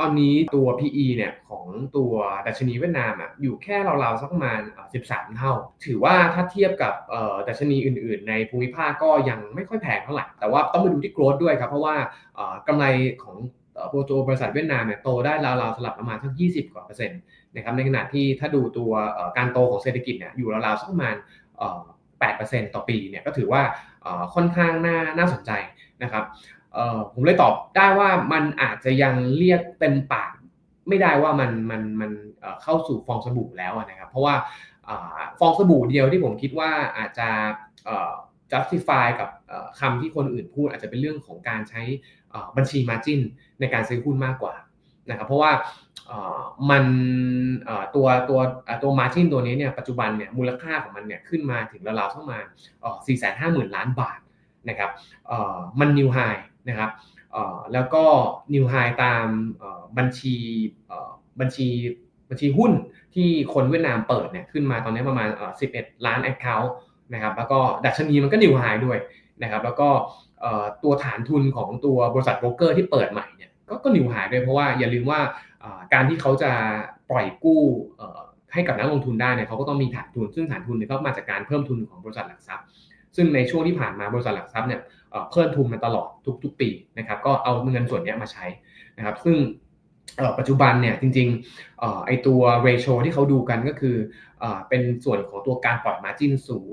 ตอนนี้ตัว PE เนี่ยของตัวดัชนีเวียดนามอะอยู่แค่ราวๆสักประมาณ 13 เท่า ถือว่าถ้าเทียบกับดัชนีอื่น ๆ ในภูมิภาคก็ยังไม่ค่อยแพงเท่าไหร่ แต่ว่าต้องไปดูที่ growth ด้วยครับ เพราะว่ากำไรของเอ่อตัวบริษัทเวียดนามเนี่ยโตได้ราวๆสลับประมาณสัก 20 กว่าเปอร์เซ็นต์นะครับในขณะที่ถ้าดูตัวการโตของเศรษฐกิจเนี่ยอยู่ราวๆสักประมาณเอ่อ8%ต่อปีเนี่ยก็ถือว่าค่อนข้างน่าน่าสนใจนะครับ ผมเลยตอบได้ว่ามันอาจจะยังเรียกเต็มปากไม่ได้ว่ามันมันมันเข้าสู่ฟองสบู่แล้วนะครับ เพราะว่าอฟองสบู่เดียวที่ผมคิดว่าอาจจะ justify กับคำที่คนอื่นพูดอาจจะเป็นเรื่องของการใช้บัญชี margin ในการซื้อหุ้นมากกว่านะครับเพราะว่ามันตัวตัวตัว margin ตัวนี้เนี่ยปัจจุบันเนี่ยมูลค่าของมันเนี่ยขึ้นมาถึงราวๆสักประมาณ450,000 ล้านบาทนะครับมัน new high นะครับแล้วก็ new high ตามบัญชีบัญชีบัญชีหุ้นที่คนเวียดนามเปิดเนี่ยขึ้นมาตอนนี้ประมาณเอ่อ11 ล้าน account นะครับแล้วก็ดัชนีมันก็ new high ด้วยนะครับแล้วก็ตัวฐานทุนของตัวบริษัทโบรกเกอร์ที่เปิดใหม่เนี่ยก็ก็ new high ด้วยเพราะว่าอย่าลืมว่าการที่เขาจะปล่อยกู้ให้กับนักลงทุนได้เนี่ยเขาก็ต้องมีฐานทุน ซึ่งฐานทุนเนี่ยก็มาจากการเพิ่มทุนของบริษัทหลักทรัพย์ ซึ่งในช่วงที่ผ่านมาบริษัทหลักทรัพย์เนี่ยเพิ่มทุนมาตลอดทุก ๆ ปีนะครับก็เอาเงินส่วนนี้มาใช้นะครับซึ่งปัจจุบันเนี่ยจริงๆเอ่อไอตัว ratio ที่เขาดูกันก็คือเอ่อเป็นส่วนของตัวการปล่อย margin สู่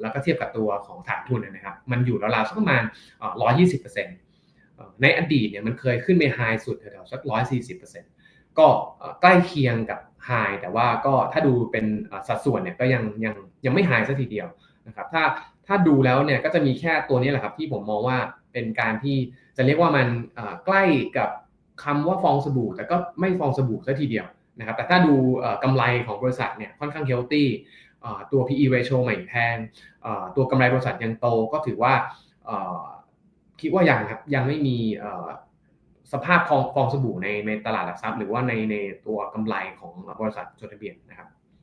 แล้วก็เทียบกับตัวของฐานทุนนะครับมันอยู่ราวๆสักประมาณเอ่อ120%ในอดีตเนี่ยมันเคยขึ้นไป high สุดแถวๆสัก 140%ก็เอ่อใกล้เคียงกับ high แต่ว่าก็ถ้าดูเป็นสัดส่วนเนี่ยก็ยังยังยังไม่ high สักทีเดียวนะครับถ้า ถ้าดูแล้วเนี่ยก็จะมีแค่ตัวนี้แหละครับที่ผมมองว่าเป็นการที่จะเรียกว่ามันใกล้กับคำว่าฟองสบู่ แต่ก็ไม่ฟองสบู่ซะทีเดียวนะครับแต่ถ้าดูเอ่อกำไรของบริษัทเนี่ยค่อนข้างเฮลตี้ตัว PE ratio ใหม่แพงตัวกำไรบริษัทยังโตก็ถือว่าคิดว่ายังครับยังไม่มีสภาพฟองฟองสบู่ในในตลาดหลักทรัพย์ หรือว่าในในตัวกำไรของบริษัทจดทะเบียนนะครับ